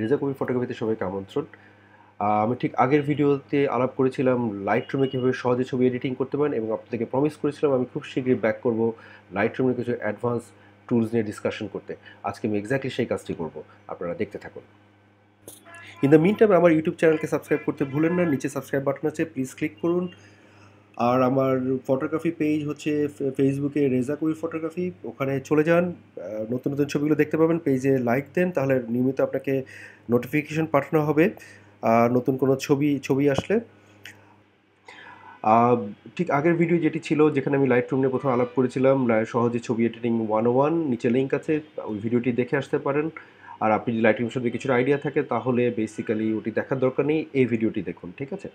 রেজা কবি ফটোগ্রাফিতে সবাইকে আমন্ত্রণ। আমি ঠিক আগের ভিডিওতে আলাপ করেছিলাম লাইট রুমে কীভাবে সহজে ছবি এডিটিং করতে পারেন এবং আপনাদেরকে প্রমিস করেছিলাম আমি খুব শীঘ্রই ব্যাক করব লাইট রুমের কিছু অ্যাডভান্স টুলস নিয়ে ডিসকাশন করতে। আজকে আমি এক্স্যাক্টলি সেই কাজটি করব। আপনারা দেখতে থাকুন। ইন দ্য মিন টাইম আমার ইউটিউব চ্যানেলকে সাবস্ক্রাইব করতে ভুলেন না। নিচে সাবস্ক্রাইব বাটন আছে প্লিজ ক্লিক করুন। আর আমার ফটোগ্রাফি পেজ হচ্ছে ফেসবুকে রেজা কবি ফটোগ্রাফি ওখানে চলে যান। নতুন নতুন ছবিগুলো দেখতে পাবেন পেজে লাইক দেন, তাহলে নিয়মিত আপনাকে নোটিফিকেশন পাঠানো হবে। নতুন কোনো ছবি ছবি আসলে। ঠিক আগের ভিডিও যেটি ছিল, যেখানে আমি লাইট রুম নিয়ে প্রথম আলাপ করেছিলাম সহজে ছবি এডিটিং ওয়ান ওয়ান নিচে লিঙ্ক আছে, ওই ভিডিওটি দেখে আসতে পারেন। আর আপনি যদি লাইট সম্বন্ধে কিছুটা আইডিয়া থাকে, তাহলে বেসিক্যালি ওটি দেখার দরকার নেই, এই ভিডিওটি দেখুন, ঠিক আছে?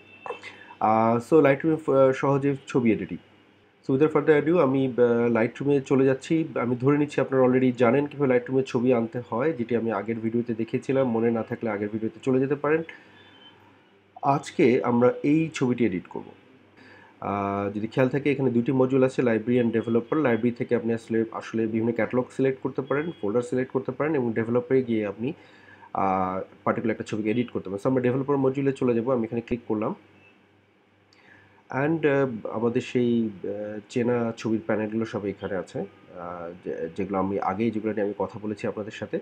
সো লাইট রুমে সহজে ছবি editing so without further adieu আমি লাইট রুমে চলে যাচ্ছি। আমি ধরে নিচ্ছি আপনারা অলরেডি জানেন কীভাবে লাইট রুমে ছবি আনতে হয়, যেটি আমি আগের ভিডিওতে দেখিয়েছিলাম। মনে না থাকলে আগের ভিডিওতে চলে যেতে পারেন। আজকে আমরা এই ছবিটি এডিট করব। যদি খেয়াল থাকে, এখানে দুটি মডিউল আছে লাইব্রেরি অ্যান্ড ডেভেলপার লাইব্রেরি থেকে আপনি আসলে আসলে বিভিন্ন ক্যাটালগ সিলেক্ট করতে পারেন ফোল্ডার সিলেক্ট করতে পারেন এবং ডেভেলপারে গিয়ে আপনি পার্টিকুলার একটা ছবিকে এডিট করতে পারেন। সো আমরা ডেভেলপার মডিউলে চলে যাব। আমি এখানে ক্লিক করলাম। অ্যান্ড আমাদের সেই চেনা ছবির প্যানেলগুলো সব এখানে আছে। যেগুলো আমি আগেই যেগুলো নিয়ে আমি কথা বলেছি আপনাদের সাথে।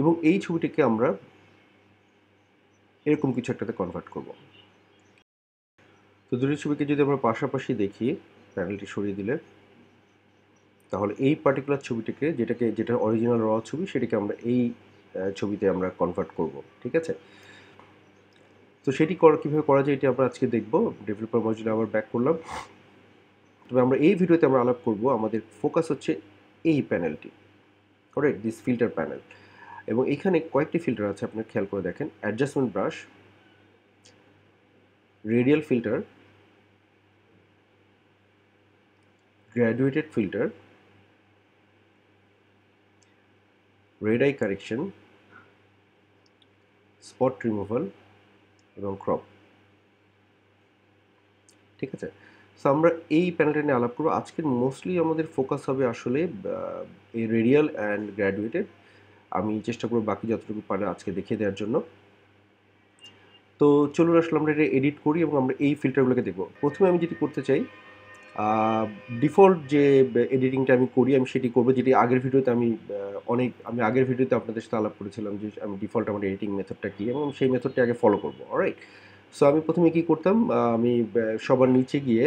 এবং এই ছবিটিকে আমরা এরকম কিছু একটাতে কনভার্ট করব। তো দুটি ছবিকে যদি আমরা পাশাপাশি দেখি প্যানেলটি সরিয়ে দিলে, তাহলে এই পার্টিকুলার ছবিটিকে যেটাকে, যেটা অরিজিনাল র ছবি, সেটাকে আমরা এই ছবিতে আমরা কনভার্ট করব, ঠিক আছে? তো সেটি কীভাবে করা যায়, এটি আমরা আজকে দেখব। ডেভেলপার মজুলে আবার ব্যাক করলাম। তবে আমরা এই ভিডিওতে আমরা আলাপ করব, আমাদের ফোকাস হচ্ছে এই প্যানেলটি করেক্ট দিস ফিল্টার প্যানেল এবং এখানে কয়েকটি ফিল্টার আছে আপনার খেয়াল করে দেখেন। Adjustment brush radial filter graduated filter red eye correction spot removal এবং ক্রপ ঠিক আছে? সো আমরা এই প্যানেলটা নিয়ে আলাপ করব। আজকের মোস্টলি আমাদের ফোকাস হবে আসলে এই রেডিয়াল অ্যান্ড গ্র্যাজুয়েটেড আমি চেষ্টা করব বাকি যতটুকু পারে আজকে দেখিয়ে দেওয়ার জন্য। তো চলুন আসলে আমরা এটা এডিট করি এবং আমরা এই ফিল্টারগুলোকে দেখব। প্রথমে আমি যেটি করতে চাই ডিফল্ট যে এডিটিংটা আমি করি, আমি সেটি করব। যেটি আগের ভিডিওতে আমি অনেক, আমি আগের ভিডিওতে আপনাদের সাথে আলাপ করেছিলাম যে, আমি ডিফল্ট আমার এডিটিং মেথডটা কী এবং সেই মেথডটা আগে ফলো করব। অলরাইট সো আমি প্রথমে কি করতাম আমি সবার নিচে গিয়ে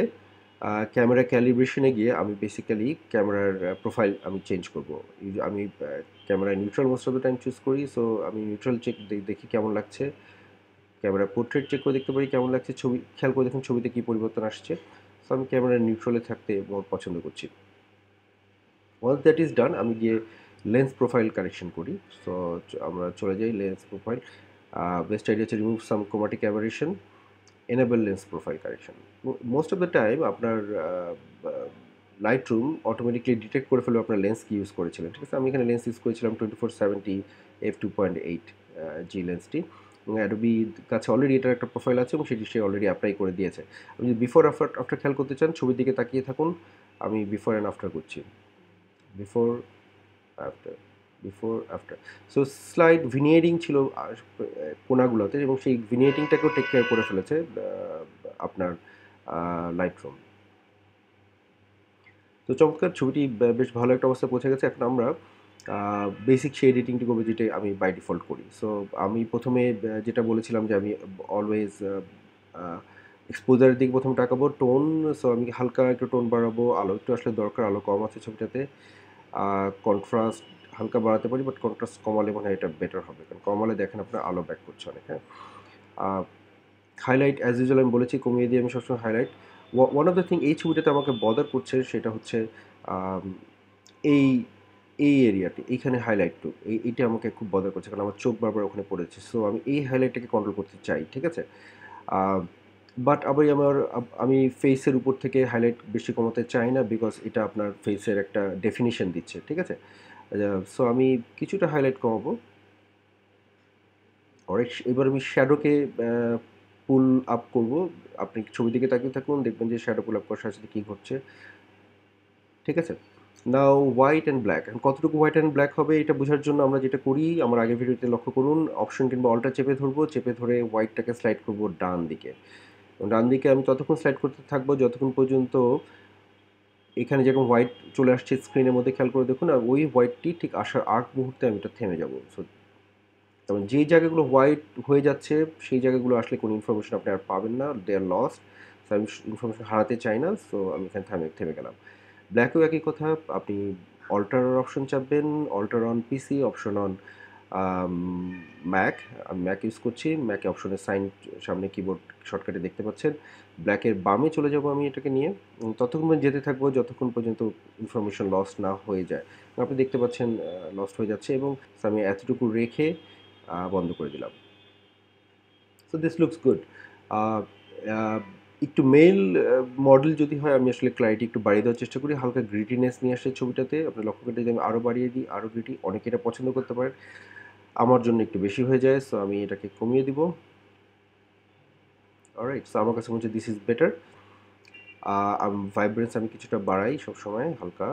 ক্যামেরা ক্যালিব্রেশনে গিয়ে আমি বেসিক্যালি ক্যামেরার প্রোফাইল আমি চেঞ্জ করব। আমি camera neutral most of the time choose করি। সো আমি নিউট্রাল চেক দেখি কেমন লাগছে। ক্যামেরা পোর্ট্রেট চেক করে দেখতে পারি কেমন লাগছে। ছবি, খেয়াল করে দেখুন ছবিতে কী পরিবর্তন আসছে। আমি ক্যামেরা নিউট্রালে থাকতে পছন্দ করছি ওয়ান্স দ্যাট ইজ ডান আমি গিয়ে লেন্স প্রোফাইল কারেকশন করি। সো আমরা চলে যাই লেন্স প্রোফাইল বেস্ট আইডিয়া হচ্ছে remove some chromatic aberration enable lens profile correction most of the time আপনার লাইট রুম অটোমেটিকলি ডিটেক্ট করে ফেলবে আপনার লেন্স কি ইউজ করেছিলেন। ঠিক আছে? আমি এখানে লেন্স ইউজ করেছিলাম twenty four seventy F two point eight G লেন্সটি Adobe কাছে অলরেডি এটার একটা প্রোফাইল আছে এবং সেটি সে অলরেডি অ্যাপ্লাই করে দিয়েছে। আপনি যদি বিফোর আফটার আফটার খেয়াল করতে চান, ছবির দিকে তাকিয়ে থাকুন। আমি বিফোর অ্যান্ড আফটার করছি। Before after before after so slide vignetting ছিল কোনাগুলোতে এবং সেই ভিনিয়েটিংটাকেও টেক কেয়ার করে ফেলেছে আপনার লাইট রুম তো চমৎকার, ছবিটি বেশ ভালো একটা অবস্থায় পৌঁছে গেছে। এখন আমরা বেসিক সেই এডিটিংটি করব যেটা আমি বাই ডিফল্ট করি। সো আমি প্রথমে যেটা বলেছিলাম যে আমি অলওয়েজ এক্সপোজারের দিকে প্রথমে টাকাবো টোন সো আমি হালকা একটু টোন বাড়াবো। আলো একটু আসলে দরকার, আলো কম আছে ছবিটাতে। কন্ট্রাস্ট হালকা বাড়াতে পারি বাট কন্ট্রাস্ট কমালে মনে হয় এটা বেটার হবে। কারণ কমালে দেখেন আপনার আলো ব্যাক করছে অনেক হ্যাঁ? হাইলাইট অ্যাজ ইউজুয়াল আমি বলেছি, কমিয়ে দিয়ে আমি সবসময় highlight one of the thing এই ছবিটাতে আমাকে বদার করছে সেটা হচ্ছে এই এই এরিয়াটি, এইখানে হাইলাইটটু এই, এইটা আমাকে খুব বদার করছে কারণ আমার চোখ বারবার ওখানে পড়েছে। সো আমি এই হাইলাইটটাকে কন্ট্রোল করতে চাই, ঠিক আছে? বাট আবার আমার, আমি ফেসের উপর থেকে হাইলাইট বেশি কমাতে চাই না বিকজ এটা আপনার ফেসের একটা ডেফিনিশন দিচ্ছে, ঠিক আছে? সো আমি কিছুটা হাইলাইট কমাবো। অনেক এবার আমি শ্যাডোকে পুল আপ করব। আপনি ছবি দিকে তাকিয়ে থাকুন, দেখবেন যে শ্যাডো পুল আপ করার সাথে কী ঘটছে। ঠিক আছে? নাও হোয়াইট অ্যান্ড ব্ল্যাক কতটুকু হোয়াইট অ্যান্ড ব্ল্যাক হবে, এটা বোঝার জন্য আমরা যেটা করি, আমার আগের ভিডিওতে লক্ষ্য করুন অপশন কিংবা অলটা চেপে ধরবো, চেপে ধরে হোয়াইটটাকে স্লাইড করব ডান দিকে। ডান দিকে আমি ততক্ষণ স্লাইড করতে থাকব, যতক্ষণ পর্যন্ত এখানে যেরকম হোয়াইট চলে আসছে স্ক্রিনের মধ্যে, খেয়াল করে দেখুন, আর ওই হোয়াইটটি ঠিক আসার আগ মুহূর্তে আমি এটা থেমে যাব। সো তবে যেই জায়গাগুলো হোয়াইট হয়ে যাচ্ছে, সেই জায়গাগুলো আসলে কোনো ইনফরমেশন আপনি আর পাবেন না দে আর লস্ট সো আমি ইনফরমেশন হারাতে চাই না সো আমি এখানে থেমে থেমে গেলাম। ব্ল্যাকেও একই কথা, আপনি alter option চাপবেন alter on PC option on Mac আমি ম্যাক ইউজ করছি ম্যাকে অপশনের সাইন সামনে কিবোর্ড শর্টকাটে দেখতে পাচ্ছেন। ব্ল্যাকের বামে চলে যাব আমি এটাকে নিয়ে। ততক্ষণ যেতে থাকব, যতক্ষণ পর্যন্ত ইনফরমেশন লস না হয়ে যায়। আপনি দেখতে পাচ্ছেন লস্ট হয়ে যাচ্ছে এবং আমি এতটুকু রেখে বন্ধ করে দিলাম। সো দিস লুকস গুড একটু মেল মডেল যদি হয়, আমি আসলে ক্লারিটি একটু বাড়িয়ে দেওয়ার চেষ্টা করি। হালকা গ্রিটিনেস নিয়ে আসে ছবিটাতে। আপনি লক্ষ্য করতে যদি আমি আরও বাড়িয়ে দিই আরও গ্রিটি অনেকে এটা পছন্দ করতে পারেন। আমার জন্য একটু বেশি হয়ে যায় সো আমি এটাকে কমিয়ে দিব। অলরাইট সো আমার কাছে মনে হচ্ছে দিস ইজ বেটার ভাইব্রেন্স আমি কিছুটা বাড়াই সবসময়, হালকা।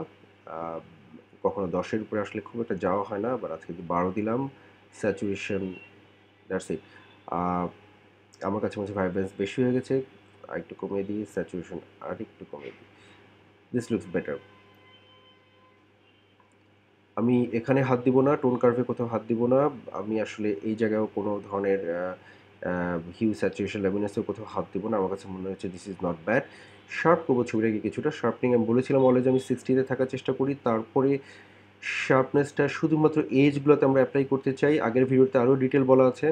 কখনো দশের উপরে আসলে খুব একটা যাওয়া হয় না আবার আজকে বারো দিলাম। স্যাচুরেশন দ্যাটস ইট আমার কাছে মনে হচ্ছে ভাইব্রেন্স বেশি হয়ে গেছে। আর একটু কমিয়ে দিই স্যাচুরেশন আর একটু কমিয়ে দিই। দিস লুকস বেটার আমি এখানে হাত দিব না টোন কার্ভে কোথাও হাত দিব না। আমি আসলে এই জায়গায়ও কোনো ধরনের হিউ স্যাচুরেশন লেমিনেসেও কোথাও হাত দিব না। আমার কাছে মনে হচ্ছে this is not bad sharp করব ছবিটাকে কিছুটা শার্পনিং আমি বলেছিলাম অলরেজ আমি সিক্সটিতে থাকার চেষ্টা করি। তারপরে শার্পনেসটা শুধুমাত্র এজগুলোতে আমরা অ্যাপ্লাই করতে চাই। আগের ভিডিওতে আরও ডিটেল বলা আছে।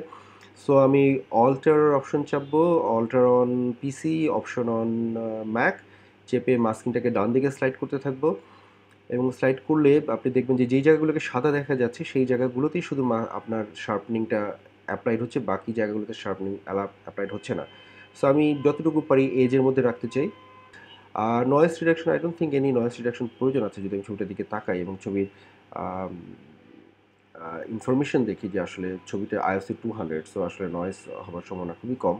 সো আমি অল্টার অপশন চাপবো alter on PC option on Mac চেপে মাস্কিংটাকে ডান দিকে স্লাইড করতে থাকব। এবং স্লাইড করলে আপনি দেখবেন যে, যেই জায়গাগুলোকে সাদা দেখা যাচ্ছে, সেই জায়গাগুলোতেই শুধু আপনার শার্পনিংটা অ্যাপ্লাইড হচ্ছে, বাকি জায়গাগুলোতে শার্পনিং অ্যাপ্লাইড হচ্ছে না। সো আমি যতটুকু পারি এজের মধ্যে রাখতে চাই। আর noise reduction I don't think any noise reduction প্রয়োজন আছে, যদি আমি ছবিটার দিকে তাকাই এবং ছবির ইনফরমেশন দেখি যে আসলে ছবিটা আইওসি টু হান্ড্রেড সো আসলে নয়েস হওয়ার সম্ভাবনা খুবই কম।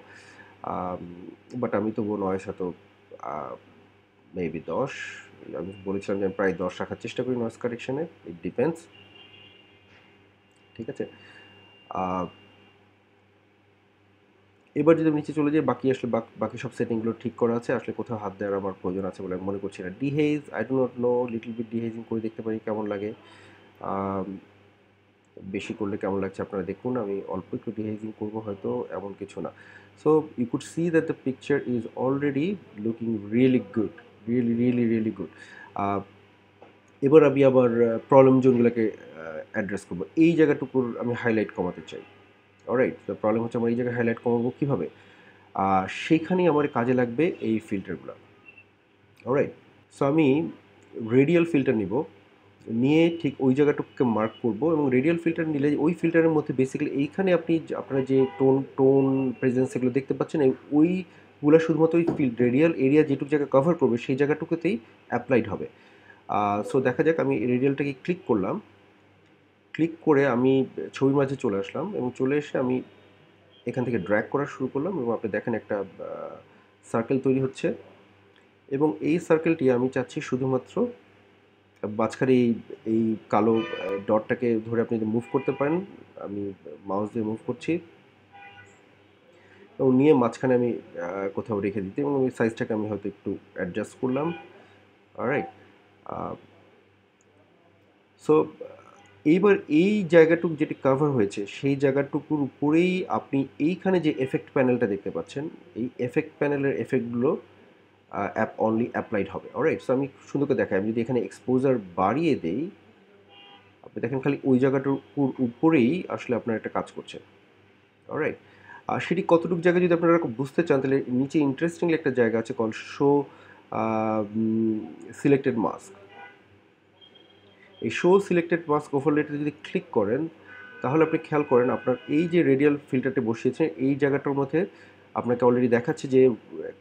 বাট আমি তবুও নয়েস হয়তো মেবি দশ, আমি বলেছিলাম যে আমি প্রায় দশ রাখার চেষ্টা করি নয়েস কারেকশানে ইট ডিপেন্ডস ঠিক আছে? এবার যদি নিচে চলে যাই, বাকি আসলে বাকি সব সেটিংগুলো ঠিক করা আছে, আসলে কোথাও হাত দেওয়ার আমার প্রয়োজন আছে বলে আমি মনে করছি না। Dehaze I do not know little bit dehazing করে দেখতে পারি কেমন লাগে। বেশি করলে কেমন লাগছে আপনারা দেখুন, আমি অল্প একটু ডিহেজিং করব হয়তো, এমন কিছু না। So you could see that the picture is already looking really good really really really good এবার আমি আবার প্রবলেম জোনগুলোকে অ্যাড্রেস করব। এই জায়গাটুকুর আমি হাইলাইট কমাতে চাই। অলরাইট দ্য প্রবলেম হচ্ছে আমার এই জায়গায় হাইলাইট কমাবো কীভাবে? সেইখানেই আমার কাজে লাগবে এই ফিল্টারগুলো অলরাইট সো আমি রেডিয়াল ফিল্টার নিব। নিয়ে ঠিক ওই জায়গাটুকুকে মার্ক করব এবং রেডিয়াল ফিল্টার নিলে ওই ফিল্টারের মধ্যে বেসিক্যালি এইখানে আপনি আপনারা যে টোন টোন প্রেজেন্স এগুলো দেখতে পাচ্ছেন ওইগুলো শুধুমাত্র ওই ফিল্ড রেডিয়াল এরিয়া যেটুকু জায়গা কভার করবে সেই জায়গাটুকুতেই অ্যাপ্লাইড হবে। সো দেখা যাক, আমি রেডিয়ালটাকে ক্লিক করলাম। ক্লিক করে আমি ছবির মাঝে চলে আসলাম এবং চলে এসে আমি এখান থেকে ড্র্যাগ করা শুরু করলাম এবং আপনি দেখেন একটা সার্কেল তৈরি হচ্ছে। এবং এই সার্কেলটি আমি চাচ্ছি শুধুমাত্র মাঝখানে এই এই কালো ডটটাকে ধরে আপনি মুভ করতে পারেন, আমি মাউস দিয়ে মুভ করছি। এবং নিয়ে মাঝখানে আমি কোথাও রেখে দিতে, এবং ওই সাইজটাকে আমি হয়তো একটু অ্যাডজাস্ট করলাম। রাইট সো এইবার এই জায়গাটুকু যেটি কাভার হয়েছে, সেই জায়গাটুকুর উপরেই আপনি এইখানে যে এফেক্ট প্যানেলটা দেখতে পাচ্ছেন, এই এফেক্ট প্যানেলের এফেক্টগুলো অ্যাপ অনলি অ্যাপ্লাইড হবে। অলরাইট সো আমি সুন্দর করে দেখাই। আমি যদি এখানে এক্সপোজার বাড়িয়ে দেই, আপনি দেখেন খালি ওই জায়গাটার উপরেই আসলে আপনার একটা কাজ করছে। অলরাইট আর সেটি কতটুকু জায়গায় যদি আপনারা বুঝতে চান, তাহলে নিচে ইন্টারেস্টিংলি একটা জায়গা আছে কল শো সিলেক্টেড মাস্ক এই শো সিলেক্টেড মাস্ক ওভারলেটে যদি ক্লিক করেন, তাহলে আপনি খেয়াল করেন আপনার এই যে রেডিয়াল ফিল্টারটি বসিয়েছেন এই জায়গাটার মধ্যে আপনাকে অলরেডি দেখাচ্ছে যে,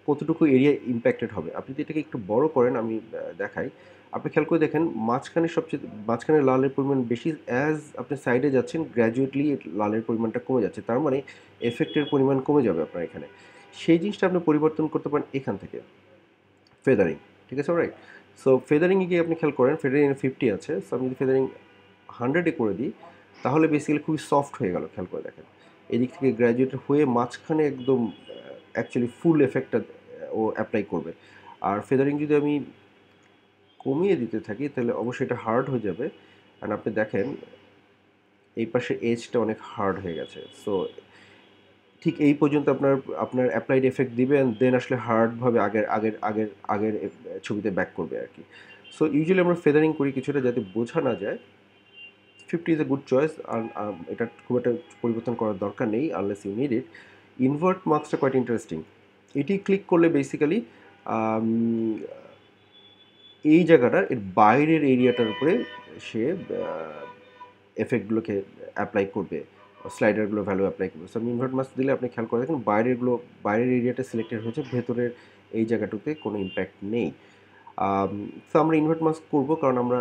কতটুকু এরিয়া ইম্প্যাক্টেড হবে। আপনি যদি এটাকে একটু বড় করেন, আমি দেখাই। আপনি খেয়াল করে দেখেন, মাঝখানে সবচেয়ে, মাঝখানে লালের পরিমাণ বেশি অ্যাজ আপনি সাইডে যাচ্ছেন গ্র্যাজুয়েটলি লালের পরিমাণটা কমে যাচ্ছে। তার মানে এফেক্টের পরিমাণ কমে যাবে আপনার এখানে। সেই জিনিসটা আপনি পরিবর্তন করতে পারেন এখান থেকে। ফেদারিং ঠিক আছে রাইট সো ফেদারিংয়ে গিয়ে আপনি খেয়াল করেন ফেদারিং ফিফটি আছে। সো আমি যদি ফেদারিং হান্ড্রেডে করে দিই, তাহলে বেসিক্যালি খুবই সফট হয়ে গেল, খেয়াল করে দেখেন। এদিক থেকে গ্র্যাজুয়েট হয়ে মাঝখানে একদম অ্যাকচুয়ালি ফুল এফেক্টটা ও অ্যাপ্লাই করবে। আর ফেদারিং যদি আমি কমিয়ে দিতে থাকি, তাহলে অবশ্যই এটা হার্ড হয়ে যাবে। অ্যান্ড আপনি দেখেন, এই পাশে এজটা অনেক হার্ড হয়ে গেছে। সো ঠিক এই পর্যন্ত আপনার আপনার অ্যাপ্লাইড এফেক্ট দিবে অ্যান্ড দেন আসলে হার্ডভাবে আগের আগের আগের আগের ছবিতে ব্যাক করবে আর কি। সো ইউজুয়ালি আমরা ফেদারিং করি কিছুটা যাতে বোঝা না যায়। Fifty is a good choice আর এটা খুব একটা পরিবর্তন করার দরকার নেই unless you need it invert মার্কসটা quite interesting এটি ক্লিক করলে বেসিক্যালি এই জায়গাটার, এর বাইরের এরিয়াটার উপরে সে এফেক্টগুলোকে অ্যাপ্লাই করবে স্লাইডারগুলো ভ্যালু অ্যাপ্লাই করবে। সো আমি ইনভার্ট মাস্ক দিলে আপনি খেয়াল করে দেখুন বাইরেরগুলো বাইরের এরিয়াটা সিলেক্টেড হয়েছে, ভেতরের এই জায়গাটুতে কোনো ইম্প্যাক্ট নেই। তো আমরা ইনভার্ট মাস্ক করব, কারণ আমরা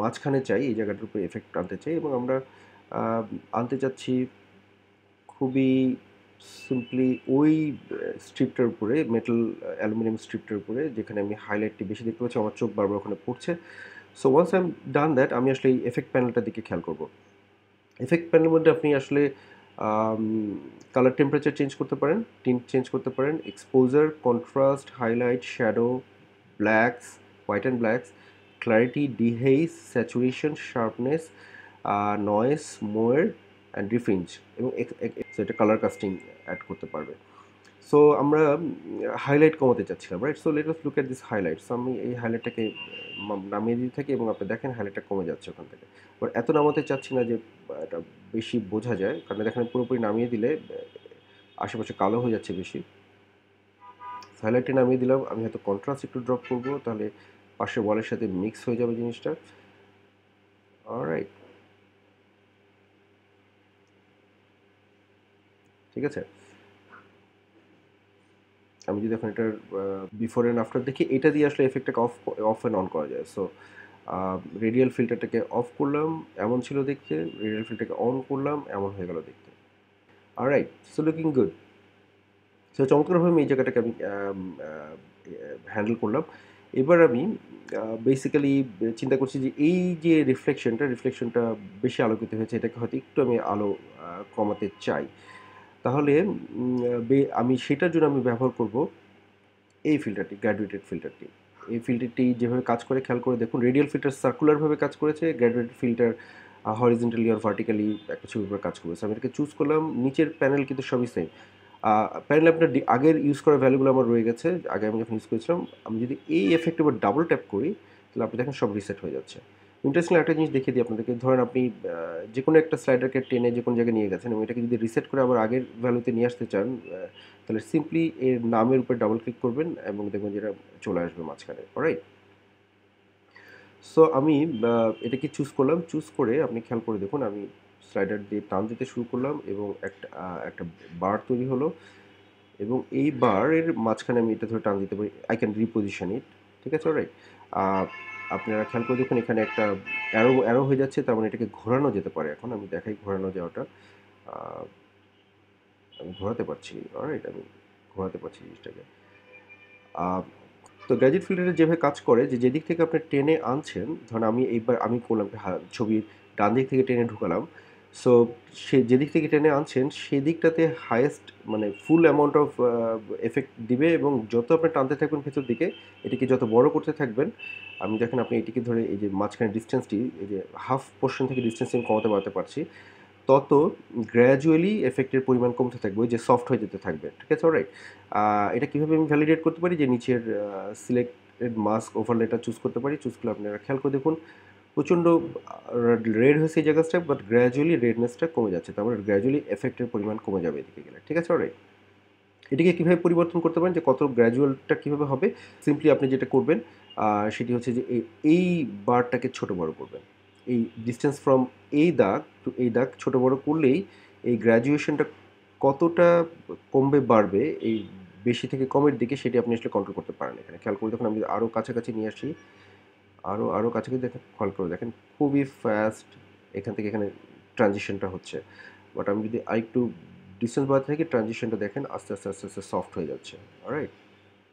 মাঝখানে চাই, এই জায়গাটার উপরে এফেক্ট আনতে চাই এবং আমরা আনতে চাচ্ছি খুবই সিম্পলি ওই স্ট্রিপটার উপরে মেটাল অ্যালুমিনিয়াম স্ট্রিপটার উপরে, যেখানে আমি হাইলাইটটি বেশি দেখতে পাচ্ছি, আমার চোখ বারবার ওখানে পড়ছে। So once I am done that আমি আসলে এই এফেক্ট প্যানেলটার দিকে খেয়াল করব। এফেক্ট প্যানেলের মধ্যে আপনি আসলে কালার টেম্পারেচার চেঞ্জ করতে পারেন টিন্ট চেঞ্জ করতে পারেন exposure contrast highlight shadow blacks white and blacks clarity dehaze saturation sharpness noise moire and defringe এবং এটা কালার কাস্টিং অ্যাড করতে পারবে। সো আমরা হাইলাইট কমাতে চাচ্ছিলাম right so let look at this highlight so আমি এই হাইলাইটটাকে নামিয়ে দিতে থাকি এবং আপনি দেখেন হাইলাইটটা কমে যাচ্ছে ওখান থেকে। বাট এত নামাতে চাচ্ছি না যে, এটা বেশি বোঝা যায়। কারণ দেখেন পুরোপুরি নামিয়ে দিলে আশেপাশে কালো হয়ে যাচ্ছে বেশি। হাইলাইটটা নামিয়ে দিলাম। আমি হয়তো কন্ট্রাস্ট একটু ড্রপ করব, তাহলে পাশের ওয়ালের সাথে মিক্স হয়ে যাবে জিনিসটা। রাইট ঠিক আছে? আমি যদি এখন এটার বিফোর অ্যান্ড আফটার দেখি, এটা দিয়ে আসলে এফেক্টটাকে অফ অফ অ্যান্ড অন করা যায়। সো রেডিয়াল ফিল্টারটাকে অফ করলাম, এমন ছিল দেখতে। রেডিয়াল ফিল্টারটাকে অন করলাম, এমন হয়ে গেল দেখতে। আর right so looking good so চমৎকারভাবে আমি এই জায়গাটাকে আমি হ্যান্ডেল করলাম। এবার আমি বেসিক্যালি চিন্তা করছি যে এই যে রিফ্লেকশনটা রিফ্লেকশনটা বেশি আলোকিত হয়েছে, এটাকে হয়তো একটু আমি আলো কমাতে চাই। তাহলে আমি সেটার জন্য আমি ব্যবহার করব এই ফিল্টারটি গ্র্যাজুয়েটেড ফিল্টারটি এই ফিল্টারটি যেভাবে কাজ করে, খেয়াল করে দেখুন রেডিয়াল ফিল্টার সার্কুলারভাবে কাজ করেছে গ্র্যাজুয়েটেড ফিল্টার হরিজেন্টালি আর ভার্টিক্যালি একটা ছবির উপর কাজ করেছে। আমি এটাকে চুজ করলাম, নিচের প্যানেল কিন্তু সবই সেম প্যানেল আপনার আগের ইউজ করা ভ্যালুগুলো আমার রয়ে গেছে, আগে আমি যখন ইউজ করেছিলাম, আমি যদি এই এফেক্ট উপর ডাবল ট্যাপ করি, তাহলে আপনি দেখেন সব রিসেট হয়ে যাচ্ছে। ইন্টারেস্টিং একটা জিনিস দেখিয়ে দিই আপনাদেরকে, ধরেন আপনি যে কোনো একটা স্লাইডারকে টেনে যে কোনো জায়গায় নিয়ে গেছেন এবং এটাকে যদি রিসেট করে আবার আগের ভ্যালুতে নিয়ে আসতে চান তাহলে সিম্পলি এর নামের উপর ডাবল ক্লিক করবেন এবং দেখবেন যেটা চলে আসবে মাঝখানে রাইট সো আমি এটাকে চুজ করলাম চুজ করে আপনি খেয়াল করে দেখুন, আমি স্লাইডার দিয়ে টান দিতে শুরু করলাম এবং একটা একটা বার তৈরি হলো এবং এই বারের মাঝখানে আমি এটা ধরে টান দিতে পারি। আই ক্যান রিপোজিশন ইট ঠিক আছে? রাইট আপনারা খেয়াল করে দেখুন, এখানে একটা অ্যারো অ্যারো হয়ে যাচ্ছে, তার মানে এটাকে ঘোরানো যেতে পারে এখন। আমি দেখাই ঘোরানো যাওয়াটা। আমি ঘোরাতে পারছি। রাইট আমি ঘোরাতে পারছি জিনিসটাকে। তো গ্যাজেট ফিল্টারে যেভাবে কাজ করে, যে যেদিক থেকে আপনি টেনে আনছেন, ধরুন আমি এইবার আমি করলাম ছবির ডান দিক থেকে টেনে ঢুকালাম সো সে যেদিক থেকে টেনে আনছেন, সেদিকটাতে হায়েস্ট মানে ফুল অ্যামাউন্ট অফ এফেক্ট দিবে এবং যত আপনি টানতে থাকবেন ভেতর দিকে, এটিকে যত বড় করতে থাকবেন, আমি দেখেন আপনি এটিকে ধরে এই যে মাঝখানে ডিস্টেন্সটি এই যে হাফ পোর্শন থেকে ডিস্টেন্স আমি কমাতে বাড়াতে পারছি, তত গ্র্যাজুয়ালি এফেক্টের পরিমাণ কমতে থাকবে যে সফট হয়ে যেতে থাকবে, ঠিক আছে? রাইট এটা কীভাবে আমি ভ্যালিডেট করতে পারি? যে নিচের সিলেক্টেড মাস্ক ওভারলেটা চুজ করতে পারি। চুজ করলে আপনারা খেয়াল করে দেখুন প্রচণ্ড রেড হয়েছে এই জায়গাটা বাট গ্র্যাজুয়ালি রেডনেসটা কমে যাচ্ছে। তারপরে গ্র্যাজুয়ালি এফেক্টের পরিমাণ কমে যাবে এদিকে গেলে। ঠিক আছে রাইট এটিকে কীভাবে পরিবর্তন করতে পারেন, যে কত গ্র্যাজুয়ালটা কীভাবে হবে সিম্পলি আপনি যেটা করবেন সেটি হচ্ছে যে এই বারটাকে ছোট বড় করবেন। এই ডিস্টেন্স ফ্রম এই দাগ টু এই দাগ ছোট বড় করলেই এই গ্র্যাজুয়েশনটা কতটা কমবে, বাড়বে, এই বেশি থেকে কমের দিকে সেটি আপনি আসলে কন্ট্রোল করতে পারেন এখানে। খেয়াল করে দেখুন, আমি আরও কাছাকাছি নিয়ে আসি। আরও আরও কাছাকাছি দেখেন খেয়াল করে। দেখেন খুবই ফাস্ট এখান থেকে এখানে ট্রানজিশনটা হচ্ছে। বাট আমি যদি আরেকটু ডিস্টেন্স বাড়াতে থাকি ট্রানজিশনটা দেখেন আস্তে আস্তে আস্তে আস্তে সফট হয়ে যাচ্ছে। রাইট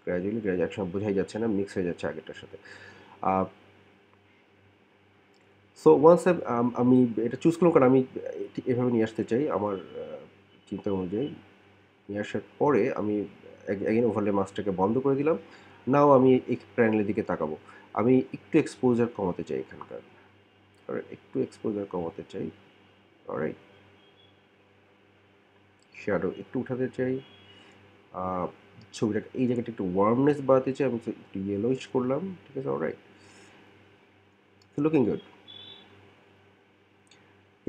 গ্র্যাজুয়ালি গ্র্যাজুয়ালি একসময় বোঝাই যাচ্ছে না মিক্স হয়ে যাচ্ছে আগেরটার সাথে। সো ওয়ান্স আমি এটা চুজ করলাম কারণ আমি এভাবে নিয়ে আসতে চাই আমার চিন্তা অনুযায়ী। নিয়ে আসার পরে আমি অ্যাগেন ওভারলে মাস্কটাকে বন্ধ করে দিলাম। নাও আমি এই প্যানেলের দিকে তাকাবো। আমি একটু এক্সপোজার কমাতে চাই এখানকার। একটু এক্সপোজার কমাতে চাই। অলরাইট শ্যাডো একটু উঠাতে চাই। ছবিটা এই জায়গাটা একটু ওয়ার্মনেস বাড়াতে চাই, আমি একটু ইয়েলোইশ করলাম, ঠিক আছে? অলরাইট লুকিং গুড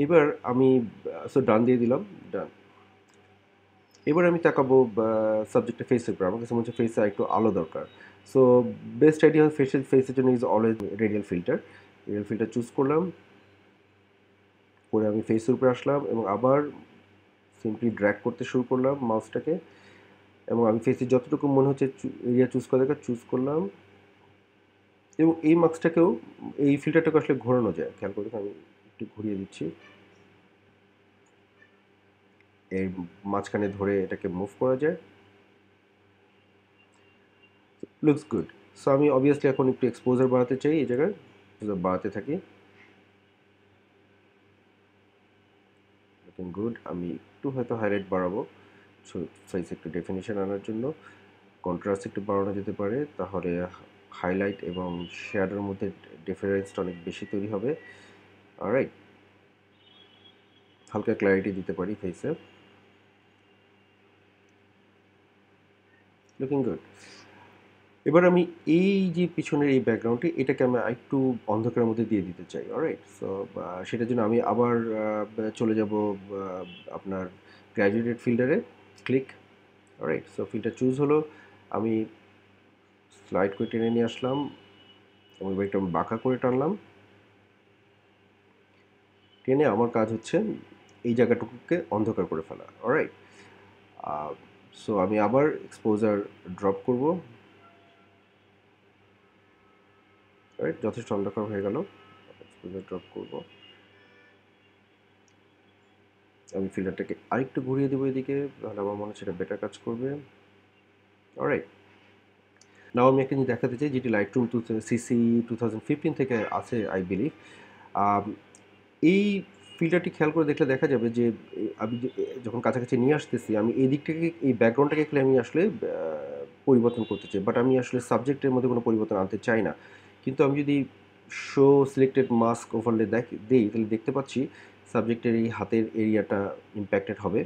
এবার আমি সো ডান দিয়ে দিলাম ডান এবার আমি তাকাবো সাবজেক্টে ফেসের উপর। আমার কাছে মনে হচ্ছে ফেসে একটু আলো দরকার। সো বেস্ট আইডিয়া ফেসের ফেসের জন্য is always radial filter radial filter choose করলাম। করে আমি ফেসের উপরে আসলাম এবং আবার সিম্পলি ড্র্যাক করতে শুরু করলাম মাউসটাকে এবং আমি ফেসের যতটুকু মনে হচ্ছে এরিয়া চুজ করা দরকার চুজ করলাম। এবং এই মাস্কটাকেও এই ফিল্টারটাকে আসলে ঘোরানো যায়। খেয়াল করে আমি একটু ঘুরিয়ে দিচ্ছি। এর মাঝখানে ধরে এটাকে মুভ করা যায়। লুকস গুড সো আমি অবভিয়াসলি এখন একটু এক্সপোজার বাড়াতে চাই, এই জায়গায় বাড়াতে থাকি। লুকিং গুড আমি একটু হয়তো হাইলাইট বাড়াবো। সাইজ একটু ডেফিনেশন আনার জন্য। কন্ট্রাস্ট একটু বাড়ানো যেতে পারে। তাহলে হাইলাইট এবং শেয়ারের মধ্যে ডিফারেন্সটা অনেক বেশি তৈরি হবে। রাইট হালকা ক্ল্যারিটি দিতে পারি ফেসে লুকিং গুড এবার আমি এই যে পিছনের এই ব্যাকগ্রাউন্ডটি এটাকে আমি একটু অন্ধকারের মধ্যে দিয়ে দিতে চাই অলরাইট সো সেটার জন্য আমি আবার চলে যাব আপনার graduated ফিল্টারে click alright so filter choose হলো। আমি স্লাইড করে টেনে নিয়ে আসলাম। এবং একটু বাঁকা করে টানলাম। টেনে আমার কাজ হচ্ছে এই জায়গাটুকুকে অন্ধকার করে ফেলা অলরাইট সো আমি আবার এক্সপোজার ড্রপ করব। রাইট যথেষ্ট অন্ধকার হয়ে গেল। ড্রপ করব। আমি ফিল্টারটাকে আরেকটু ঘুরিয়ে দেবো এদিকে, তাহলে আমার মনে হচ্ছে এটা বেটার কাজ করবে। অলরাইট নাও আমি একটা জিনিস দেখাতে চাই, যেটি Lightroom two CC two থেকে আছে আই বিলিভ এই ফিল্টারটি খেয়াল করে দেখলে দেখা যাবে যে, আমি যখন কাছাকাছি নিয়ে আসতেছি, আমি এই দিকটাকে এই ব্যাকগ্রাউন্ডটাকে আমি আসলে পরিবর্তন করতে চাই। বাট আমি আসলে সাবজেক্টের মধ্যে কোনো পরিবর্তন আনতে চাই না। কিন্তু আমি যদি শো সিলেক্টেড মাস্ক ওভারলে দেখ, দিই, তাহলে দেখতে পাচ্ছি সাবজেক্টের এই হাতের এরিয়াটা ইম্প্যাক্টেড হবে।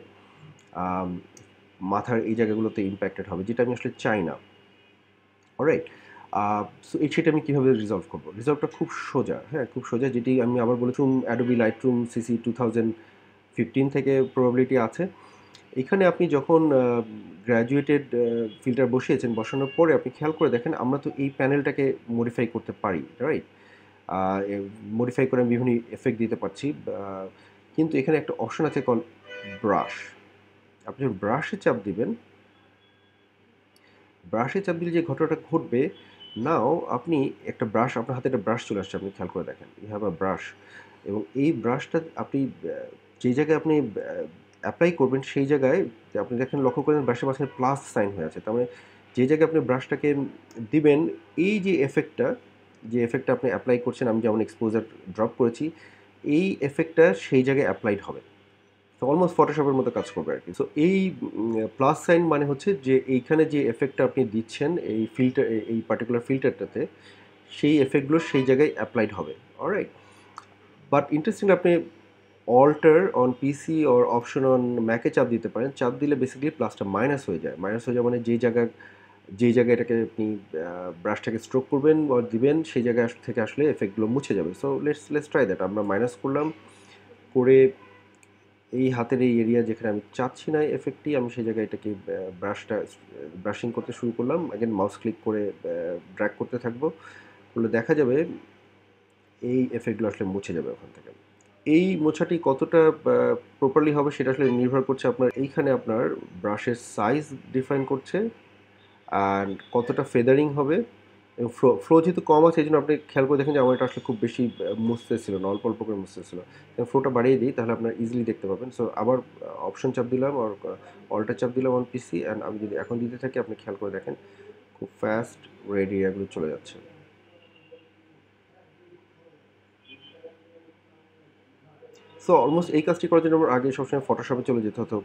মাথার এই জায়গাগুলোতে ইম্প্যাক্টেড হবে, যেটা আমি আসলে চাই না। অলরাইট সো এই সেটা আমি কীভাবে রিজলভ করব? রিজলভটা খুব সোজা হ্যাঁ খুব সোজা, যেটি আমি আবার বলেছিলাম Adobe Lightroom CC two thousand fifteen থেকে প্রবাবিলিটি আছে। এখানে আপনি যখন গ্র্যাজুয়েটেড ফিল্টার বসিয়েছেন, বসানোর পরে আপনি খেয়াল করে দেখেন আমরা তো এই প্যানেলটাকে মডিফাই করতে পারি রাইট মডিফাই করে আমি বিভিন্ন এফেক্ট দিতে পারছি কিন্তু এখানে একটা অপশন আছে কল ব্রাশ আপনি যখন ব্রাশে চাপ দিবেন ব্রাশে চাপ দিলে যে ঘটনাটা ঘটবে নাও আপনি একটা ব্রাশ আপনার হাতে একটা ব্রাশ চলে আসছে, আপনি খেয়াল করে দেখেন। ইউ হ্যাভ আ ব্রাশ এবং এই ব্রাশটা আপনি যে জায়গায় আপনি অ্যাপ্লাই করবেন সেই জায়গায় আপনি দেখেন লক্ষ্য করেন ব্রাশের মাঝখানে প্লাস সাইন হয়ে আছে। তার মানে যে জায়গায় আপনি ব্রাশটাকে দিবেন, এই যে এফেক্টটা যে এফেক্টটা আপনি অ্যাপ্লাই করছেন, আমি যেমন এক্সপোজার ড্রপ করেছি, এই এফেক্টটা সেই জায়গায় অ্যাপ্লাইড হবে। তো অলমোস্ট ফটোশপের মতো কাজ করবে আর কি। সো এই প্লাস সাইন মানে হচ্ছে যে এইখানে যে এফেক্টটা আপনি দিচ্ছেন, এই ফিল্টার এই পার্টিকুলার ফিল্টারটাতে সেই এফেক্টগুলো সেই জায়গায় অ্যাপ্লাইড হবে। অলরাইট বাট ইন্টারেস্টিং আপনি alter on PC or option on ম্যাকে চাপ দিতে পারেন। চাপ দিলে বেসিক্যালি প্লাসটা মাইনাস হয়ে যায়। মাইনাস হয়ে যায় মানে যেই জায়গায় যেই জায়গায় এটাকে আপনি ব্রাশটাকে স্ট্রোক করবেন বা দিবেন, সেই জায়গায় থেকে আসলে এফেক্টগুলো মুছে যাবে। So let's let's try that আমরা মাইনাস করলাম। করে এই হাতের এই এরিয়া যেখানে আমি চাচ্ছি না এফেক্টটি আমি সেই জায়গায় এটাকে ব্রাশটা ব্রাশিং করতে শুরু করলাম। অ্যাগেন মাউস ক্লিক করে ড্র্যাক করতে থাকব। বলে দেখা যাবে এই এফেক্টগুলো আসলে মুছে যাবে ওখান থেকে। এই মোছাটি কতটা প্রপারলি হবে সেটা আসলে নির্ভর করছে আপনার, এইখানে আপনার ব্রাশের সাইজ ডিফাইন করছে অ্যান্ড কতটা ফেদারিং হবে। ফ্লো ফ্লো যেহেতু কম আছে এই জন্য আপনি খেয়াল করে দেখেন যে আমার এটা আসলে খুব বেশি মুছতে ছিল না, অল্প অল্প করে মুছতে ছিল। ফ্লোটা বাড়িয়ে দিই, তাহলে আপনার ইজিলি দেখতে পাবেন। সো আবার অপশন চাপ দিলাম আর অল্টার চাপ দিলাম অন পিসি অ্যান্ড আমি যদি এখন দিতে থাকি, আপনি খেয়াল করে দেখেন, খুব ফাস্ট রেড এরিয়াগুলো চলে যাচ্ছে। সো অলমোস্ট এই কাজটি করার জন্য আমার আগে সবসময় ফটোশপে চলে যেতে হতো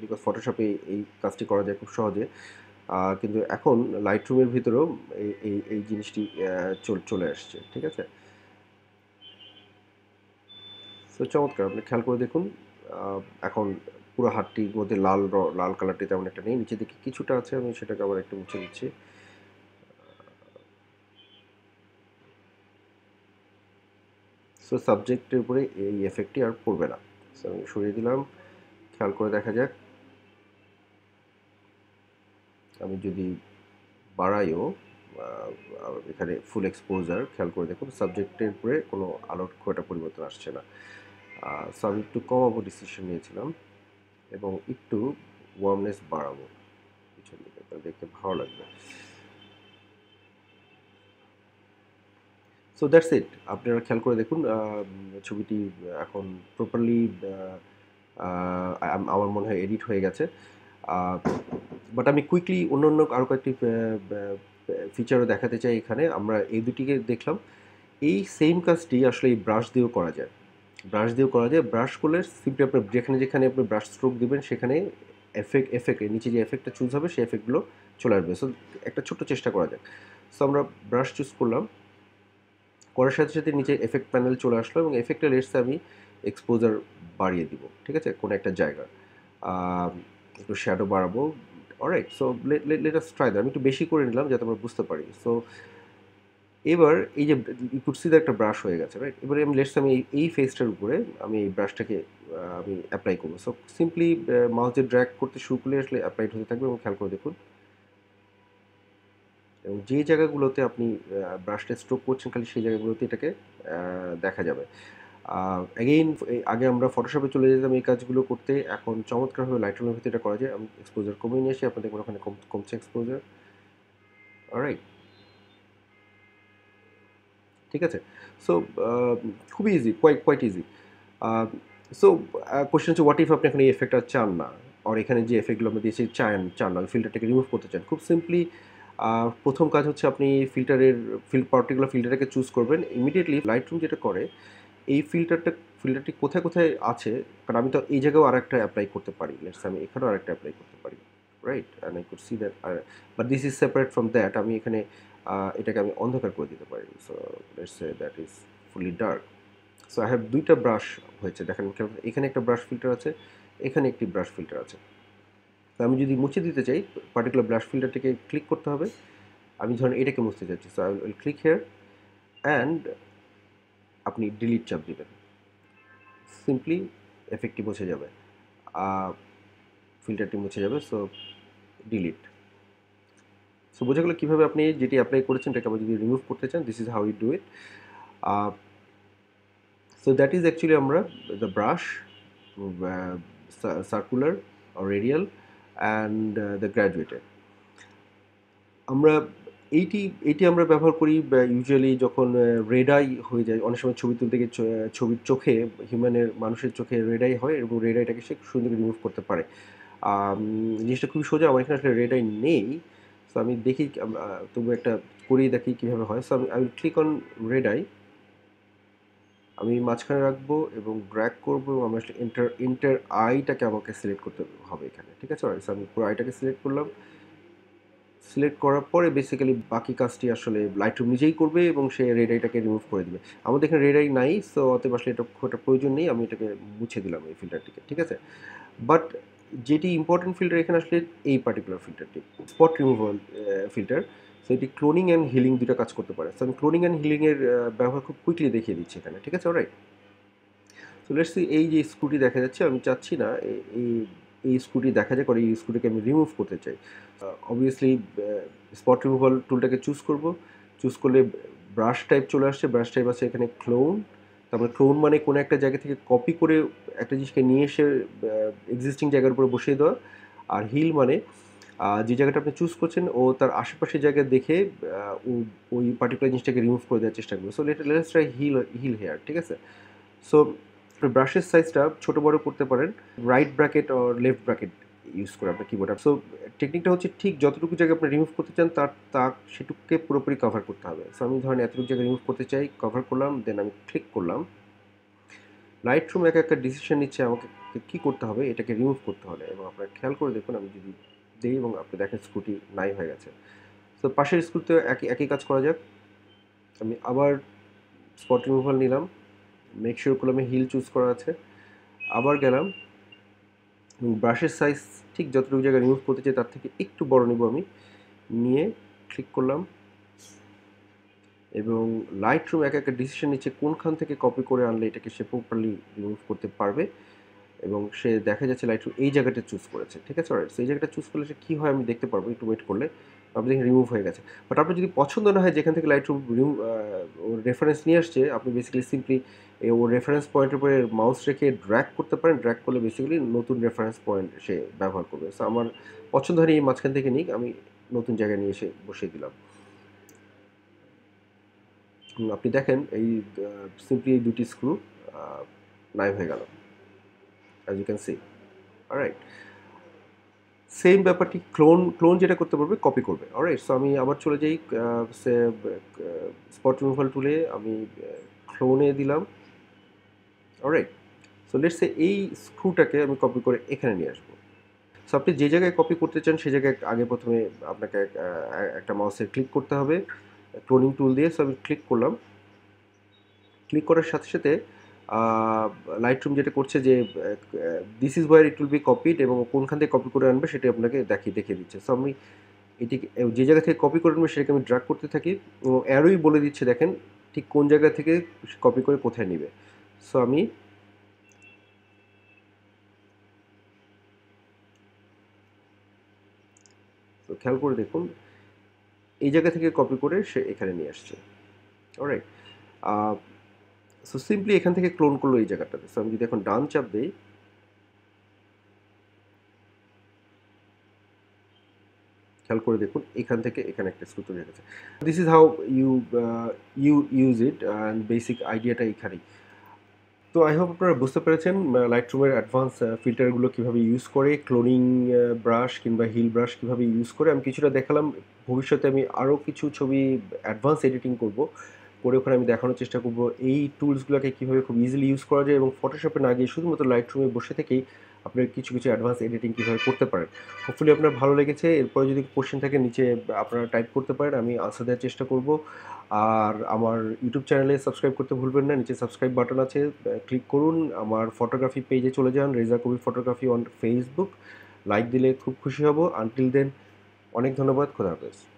বিকজ ফটোশপে এই কাজটি করা যায় খুব সহজে। কিন্তু এখন লাইট রুমের ভিতরেও এই এই জিনিসটি চলে আসছে, ঠিক আছে? সো চমৎকার, আপনি খেয়াল করে দেখুন এখন পুরো হাতটির মধ্যে লাল লাল কালারটি তেমন একটা নেই নিচে দিকে কিছুটা আছে, আমি সেটাকে আবার একটু মুছে দিচ্ছি সো সাবজেক্টের উপরে এই এফেক্টটি আর পড়বে না। সো আমি সরিয়ে দিলাম। খেয়াল করে দেখা যাক। আমি যদি বাড়াইও এখানে ফুল এক্সপোজার খেয়াল করে দেখুন সাবজেক্টের উপরে কোনো আলোর খুব একটা পরিবর্তন আসছে না। সো আমি একটু কমাবো ডিসিশন নিয়েছিলাম এবং একটু ওয়ার্মনেস বাড়াবো। পিছন দিকে দেখতে ভালো লাগবে। সো দ্যাটস ইট আপনারা খেয়াল করে দেখুন ছবিটি এখন প্রপারলি আমার মনে হয় এডিট হয়ে গেছে। বাট আমি কুইকলি অন্য অন্য আরও কয়েকটি ফিচারও দেখাতে চাই এখানে। আমরা এই দুটিকে দেখলাম। এই সেম কাজটি আসলে এই ব্রাশ দিয়েও করা যায়। ব্রাশ দিয়েও করা যায়। ব্রাশ করলে সিম্পলি আপনার যেখানে যেখানে আপনি ব্রাশ স্ট্রোক দেবেন, সেখানে এফেক্ট এফেক্ট নিচে যে এফেক্টটা চুজ হবে, সেই এফেক্টগুলো চলে আসবে। সো একটা ছোট্ট চেষ্টা করা যায় সো আমরা ব্রাশ চুজ করলাম। করার সাথে সাথে নিচে এফেক্ট প্যানেল চলে আসলো এবং এফেক্টের লেটসে আমি এক্সপোজার বাড়িয়ে দিব, ঠিক আছে? কোনো একটা জায়গা একটু শ্যাডো বাড়াবো alright so let us try আমি একটু বেশি করে নিলাম যাতে আমরা বুঝতে পারি। সো এবার এই যে কুটসিতে একটা ব্রাশ হয়ে গেছে রাইট এবারে আমি লেটস আমি এই ফেসটার উপরে আমি এই ব্রাশটাকে আমি অ্যাপ্লাই করব। সো সিম্পলি মাউস দিয়ে ড্র্যাক করতে শুরু করলে আসলে অ্যাপ্লাইড হতে থাকবে এবং খেয়াল করে দেখুন এবং যে জায়গাগুলোতে আপনি ব্রাশটা স্ট্রোক করছেন, খালি সেই জায়গাগুলোতে এটাকে দেখা যাবে। অ্যাগেইন আগে আমরা ফটোশপে চলে যেতাম এই কাজগুলো করতে। এখন চমৎকারভাবে লাইটরুমের ভিতরে এটা করা যায়। আমি এক্সপোজার কমিয়ে নিয়ে আসি, আপনাদের ওখানে কম, কমছে এক্সপোজার রাইট ঠিক আছে? সো খুবই easy quite quite easy so question হচ্ছে হোয়াট ইফ আপনি এখানে এই এফেক্টটা চান না? আর এখানে যে এফেক্টগুলো আমরা দিয়েছি, চান চান না। ফিল্টারটাকে রিমুভ করতে চান। খুব সিম্পলি প্রথম কাজ হচ্ছে আপনি ফিল্টারের, ফিল, পার্টিকুলার ফিল্টারটাকে চুজ করবেন। ইমিডিয়েটলি লাইট রুম যেটা করে, এই ফিল্টারটা, ফিল্টারটি কোথায় কোথায় আছে? কারণ আমি তো এই জায়গাও আর একটা অ্যাপ্লাই করতে পারি। লেটস আমি এখানেও আর একটা অ্যাপ্লাই করতে পারি। Right and I could see that but this is separate from that আমি এখানে এটাকে আমি অন্ধকার করে দিতে পারি। So let's that is fully dark so I have দুইটা ব্রাশ হয়েছে। দেখেন, এখানে একটা ব্রাশ ফিল্টার আছে, এখানে একটি ব্রাশ ফিল্টার আছে। তো আমি যদি মুছে দিতে চাই পার্টিকুলার ব্রাশ ফিল্টারটাকে ক্লিক করতে হবে। আমি ধরেন এটাকে মুছতে চাচ্ছি। So I will click here and আপনি ডিলিট চাপ দেবেন। সিম্পলি এফেক্টটি মুছে যাবে। ফিল্টারটি মুছে যাবে সো ডিলিট সো বোঝা গেলো কীভাবে আপনি যেটি অ্যাপ্লাই করেছেন, এটাকে আবার যদি রিমুভ করতে চান this is how you do it so that is actually আমরা the brush circular radial and the graduated আমরা এইটি এইটি আমরা ব্যবহার করি ইউজুয়ালি যখন রেডাই হয়ে যায়, অনেক সময় ছবি তুলতে গিয়ে ছবির চোখে হিউম্যানের মানুষের চোখে রেডাই হয় এবং রেডাইটাকে সে সুন্দর রিমুভ করতে পারে। জিনিসটা খুবই সোজা, আমার এখানে আসলে রেডাই নেই। সো আমি দেখি তবু একটা করেই দেখি কীভাবে হয়। সো আমি আই ক্লিক অন রেডাই আমি মাঝখানে রাখব এবং ড্র্যাক করব এবং আমি আসলে ইন্টার ইন্টার আইটাকে আমাকে সিলেক্ট করতে হবে এখানে, ঠিক আছে? সো আমি পুরো আইটাকে সিলেক্ট করলাম। সিলেক্ট করার পরে বেসিক্যালি বাকি কাজটি আসলে লাইটরুম নিজেই করবে এবং সে রেড আইটাকে রিমুভ করে দেবে। আমাদের এখানে রেড আই নাই সো অতএব আসলে এটা খুব একটা প্রয়োজন নেই, আমি এটাকে মুছে দিলাম এই ফিল্টারটিকে ঠিক আছে? বাট যেটি ইম্পর্টেন্ট ফিল্টার এখানে আসলে এই পার্টিকুলার ফিল্টারটি স্পট রিমুভাল ফিল্টার সো এটি ক্লোনিং অ্যান্ড হিলিং দুটো কাজ করতে পারে। সো আমি ক্লোনিং অ্যান্ড হিলিংয়ের ব্যবহার খুব কুইকলি দেখিয়ে দিচ্ছি এখানে, ঠিক আছে? রাইট সো লেটস এই যে স্ক্রুটি দেখা যাচ্ছে, আমি চাচ্ছি না এই এই স্ক্রুটি দেখা যায় করে এই স্ক্রুটিকে আমি রিমুভ করতে চাই। অবভিয়াসলি স্পট রিমুভাল টুলটাকে চুজ করব। চুজ করলে ব্রাশ টাইপ চলে আসছে। ব্রাশ টাইপ আছে এখানে ক্লোন তারপরে ক্লোন মানে কোনো একটা জায়গা থেকে কপি করে একটা জিনিসকে নিয়ে এসে এক্সিস্টিং জায়গার উপরে বসিয়ে দেওয়া। আর হিল মানে যে জায়গাটা আপনি চুজ করছেন ও তার আশেপাশের জায়গা দেখে ওই পার্টিকুলার জিনিসটাকে রিমুভ করে দেওয়ার চেষ্টা করবে। So let let's try heal heal here ঠিক আছে? সো ব্রাশের সাইজটা ছোটো বড়ো করতে পারেন রাইট ব্র্যাকেট ও লেফট ব্র্যাকেট ইউজ করে আপনার কিবোর্ড সো টেকনিকটা হচ্ছে ঠিক যতটুকু জায়গা আপনি রিমুভ করতে চান, তার, তা সেটুকুকে পুরোপুরি কভার করতে হবে। সো আমি ধরেন এতটুকু জায়গা রিমুভ করতে চাই কভার করলাম দেন আমি ক্লিক করলাম। লাইট রুম এক একটা ডিসিশন নিচ্ছে আমাকে কী করতে হবে, এটাকে রিমুভ করতে হবে এবং আপনার খেয়াল করে দেখুন, আমি যদি দিই এবং আপনি দেখেন স্কুটি নাই হয়ে গেছে। তো পাশের স্ক্রুতে একই একই কাজ করা যাক। আমি আবার স্পট রিমুভাল নিলাম। মেক শিওর করলাম হিল চুজ করা আছে। আবার গেলাম। ব্রাশের সাইজ ঠিক যতটুকু জায়গায় রিমুভ করতে চাই তার থেকে একটু বড় নিব আমি। নিয়ে ক্লিক করলাম। এবং লাইট রুম এক একটা ডিসিশন নিচ্ছে কোনখান থেকে কপি করে আনলে এটাকে সে প্রপারলি রিমুভ করতে পারবে। এবং সে দেখা যাচ্ছে লাইট এই জায়গাটা চুজ করেছে, ঠিক আছে? রাইট সেই জায়গাটা চুজ করলে সে কী হয় আমি দেখতে পারব, একটু ওয়েট করলে আপনি রিমুভ হয়ে গেছে। বাট আপনার যদি পছন্দ না হয় যেখান থেকে লাইট রুম রেফারেন্স নিয়ে আসছে, আপনি বেসিক্যালি সিম্পলি ওর রেফারেন্স পয়েন্টের উপরে মাউস রেখে ড্র্যাক করতে পারেন ড্র্যাক করলে বেসিক্যালি নতুন রেফারেন্স পয়েন্ট সে ব্যবহার করবে। সো আমার পছন্দ হয়নি, এই মাঝখান থেকে নিক, আমি নতুন জায়গায় নিয়ে এসে বসিয়ে দিলাম। আপনি দেখেন এই সিম্পলি এই দুটি স্ক্রু নাই হয়ে গেল। As you can see right same ব্যাপারটি ক্লোন ক্লোন যেটা করতে পারবে কপি করবে। অলরাইট সো আমি আবার চলে যাই সে স্পট রিমুভাল টুলে আমি ক্লোনে দিলাম। অলরাইট সো লেটস সে এই স্ক্রুটাকে আমি কপি করে এখানে নিয়ে আসব। সো আপনি যে জায়গায় কপি করতে চান সেই জায়গায় আগে প্রথমে আপনাকে একটা মাউসে ক্লিক করতে হবে। ক্লোনিং টুল দিয়ে সো আমি ক্লিক করলাম। ক্লিক করার সাথে সাথে লাইট রুম যেটা করছে যে this is where it will be copied এবং কোনখান থেকে কপি করে আনবে সেটা আপনাকে দেখিয়ে দেখিয়ে দিচ্ছে। সো আমি এটিকে যে জায়গা থেকে কপি করে আনবে সেটাকে আমি ড্রাগ করতে থাকি এবং অ্যারোই বলে দিচ্ছে, দেখেন ঠিক কোন জায়গা থেকে কপি করে কোথায় নেবে। সো আমি তো খেয়াল করে দেখুন, এই জায়গা থেকে কপি করে সে এখানে নিয়ে আসছে। অলরাইট সো সিম্পলি এখান থেকে ক্লোন করল এই জায়গাটাতে। সো আমি যদি এখন ডান চাপ দিই, খেয়াল করে দেখুন, এখান থেকে এখানে একটা স্ক্রু তৈরি গেছে। This is how you you use it and basic আইডিয়াটা এখানেই। তো আই হোপ আপনারা বুঝতে পেরেছেন লাইট রুমের অ্যাডভান্স ফিল্টারগুলো কীভাবে ইউজ করে ক্লোনিং ব্রাশ কিংবা হিল ব্রাশ কীভাবে ইউজ করে, আমি কিছুটা দেখালাম। ভবিষ্যতে আমি আরও কিছু ছবি অ্যাডভান্স এডিটিং করব। করে ওখানে আমি দেখানোর চেষ্টা করব। এই টুলসগুলোকে কীভাবে খুব ইজিলি ইউজ করা যায় এবং ফটোশপে না গিয়ে শুধুমাত্র লাইট রুমে বসে থেকেই আপনার কিছু কিছু অ্যাডভান্স এডিটিং কীভাবে করতে পারেন। হোপফুলি আপনার ভালো লেগেছে। এরপরে যদি কোশ্চেন থাকে, নিচে আপনারা টাইপ করতে পারেন, আমি আনসার দেওয়ার চেষ্টা করব। আর আমার ইউটিউব চ্যানেলে সাবস্ক্রাইব করতে ভুলবেন না, নিচে সাবস্ক্রাইব বাটন আছে। ক্লিক করুন, আমার ফটোগ্রাফি পেজে চলে যান, রেজা কবি ফটোগ্রাফি অন ফেসবুক লাইক দিলে খুব খুশি হব। আনটিল দেন অনেক ধন্যবাদ। খোদা হাফেজ।